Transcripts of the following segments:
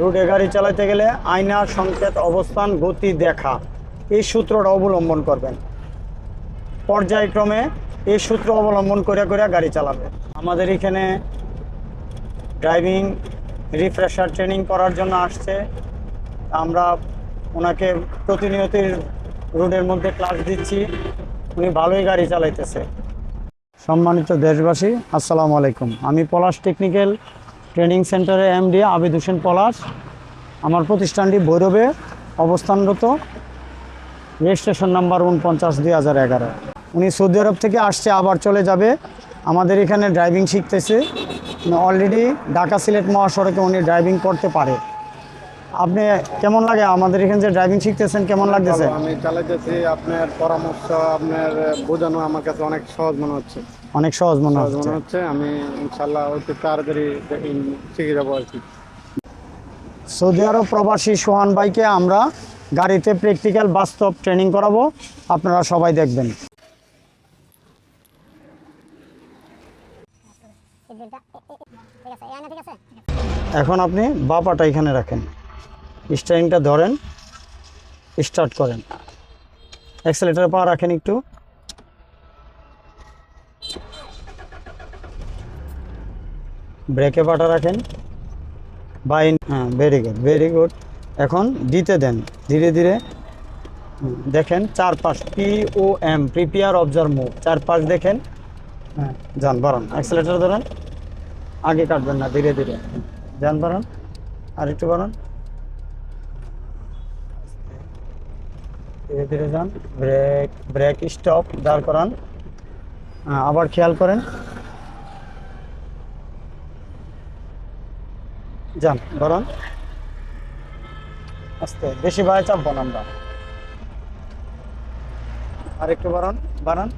রোডে গাড়ি চালাতে গেলে আয়না, সংকেত, অবস্থান, গতি, দেখা, এই সূত্রটা অবলম্বন করবেন। পর্যায়ক্রমে এই সূত্র অবলম্বন করে করে গাড়ি চালাবে আমাদের এখানে ড্রাইভিং, রিফ্রেশার ট্রেনিং করার জন্য আসছে। আমরা ওনাকে প্রতিনিয়ত রোডের মধ্যে ক্লাস দিচ্ছি। উনি ভালোই গাড়ি চালাইতেছে। সম্মানিত দেশবাসী, আসসালামু আলাইকুম। আমি পলাশ টেকনিক্যাল ট্রেনিং সেন্টারে এমডি আবিদ হোসেন পলাশ। আমার প্রতিষ্ঠানটি ভৈরবে অবস্থানরত। রেজিস্ট্রেশন নাম্বার উনপঞ্চাশ দুই হাজার এগারো। উনি সৌদি আরব থেকে আসছে, আবার চলে যাবে। আমাদের এখানে ড্রাইভিং শিখতেছে। অলরেডি ঢাকা সিলেট মহাসড়কে উনি ড্রাইভিং করতে পারে। আপনি কেমন লাগে? আমাদের এখানে যে ড্রাইভিং শিখতেছেন কেমন লাগতেছে? আমি চালাইতেছি আপনার পরামর্শ আপনার বোঝানো আমার কাছে অনেক সহজ মনে হচ্ছে। অনেক সহজ মনে হচ্ছে মনে হচ্ছে। আমি ইনশাল্লাহ অতি তাড়াতাড়ি শিখে যাব আর কি। সৌদি আরব প্রবাসী সোহান ভাইকে আমরা গাড়িতে প্র্যাকটিক্যাল বাস্তব ট্রেনিং করাবো। আপনারা সবাই দেখবেন। এখন আপনি বাপাটা এখানে রাখেন। স্টারিংটা ধরেন, স্টার্ট করেন। অ্যাক্সেলেটার পা রাখেন একটু। ব্রেকে পাটা রাখেন। বাই হ্যাঁ ভেরি গুড ভেরি গুড এখন দিতে দেন, ধীরে ধীরে। দেখেন চারপাশ ও এম প্রিপেয়ার অবজার্ভ মুভ চারপাশ দেখেন। হ্যাঁ যান, বাড়ান। অ্যাক্সেলেটার ধরেন। আগে কাটবেন না, ধীরে ধীরে। যান, বাড়ান। আর একটু বাড়ান। ধীরে ধীরে যান। ব্রেক ব্রেক স্টপ দাঁড় করান। আবার খেয়াল করেন। যান বাড়ান আস্তে, বেশি ভাই চাপবো না আমরা। আর একটু বাড়ান বাড়ান।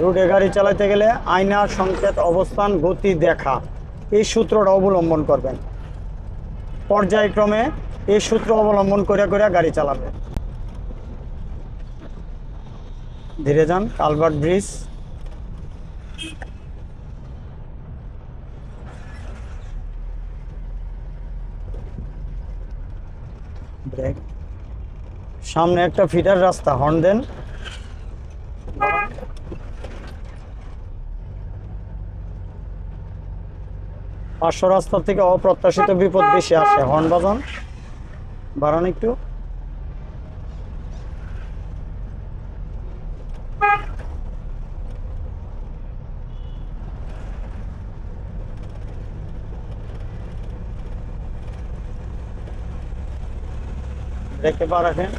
রোডে গাড়ি চালাতে গেলে আয়না সংকেত, অবস্থান, গতি, দেখা। এই সূত্রটা অবলম্বন করবেন। পর্যায়ক্রমে এই সূত্র অবলম্বন করে করে গাড়ি চালাবে। ধীরে যান কালভার্ট ব্রিজ ব্রেক সামনে একটা ফিটার রাস্তা হর্ন দেন। পাঁচশো রাস্তা থেকে অপ্রত্যাশিত বিপদ বেশি আসে হর্ন বাজান বাড়ান একটু। দেখতে পা রাখেন।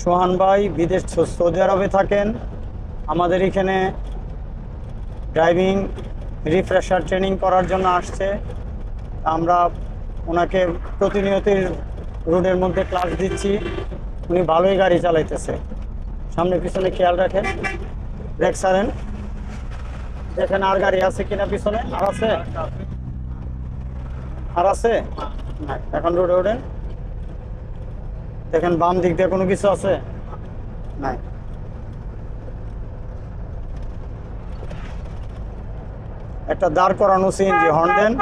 সোহান ভাই বিদেশ সৌদি আরবে থাকেন। আমাদের এখানে ড্রাইভিং রিফ্রেশার ট্রেনিং করার জন্য আসছে। আমরা ওনাকে প্রতিনিয়ত রোডের মধ্যে ক্লাস দিচ্ছি। উনি ভালোই গাড়ি চালাইতেছে। সামনে পিছনে খেয়াল রাখেন। ব্রেক সারেন, দেখেন আর গাড়ি আছে কিনা পিছনে? আর আছে? আর আছে? এখন রোডে ওঠেন। দেখেন বাম দিক দিয়ে কোনো কিছু আছে? নাই। একটা দাঁড় করানো সিএনজি হর্ন দেন।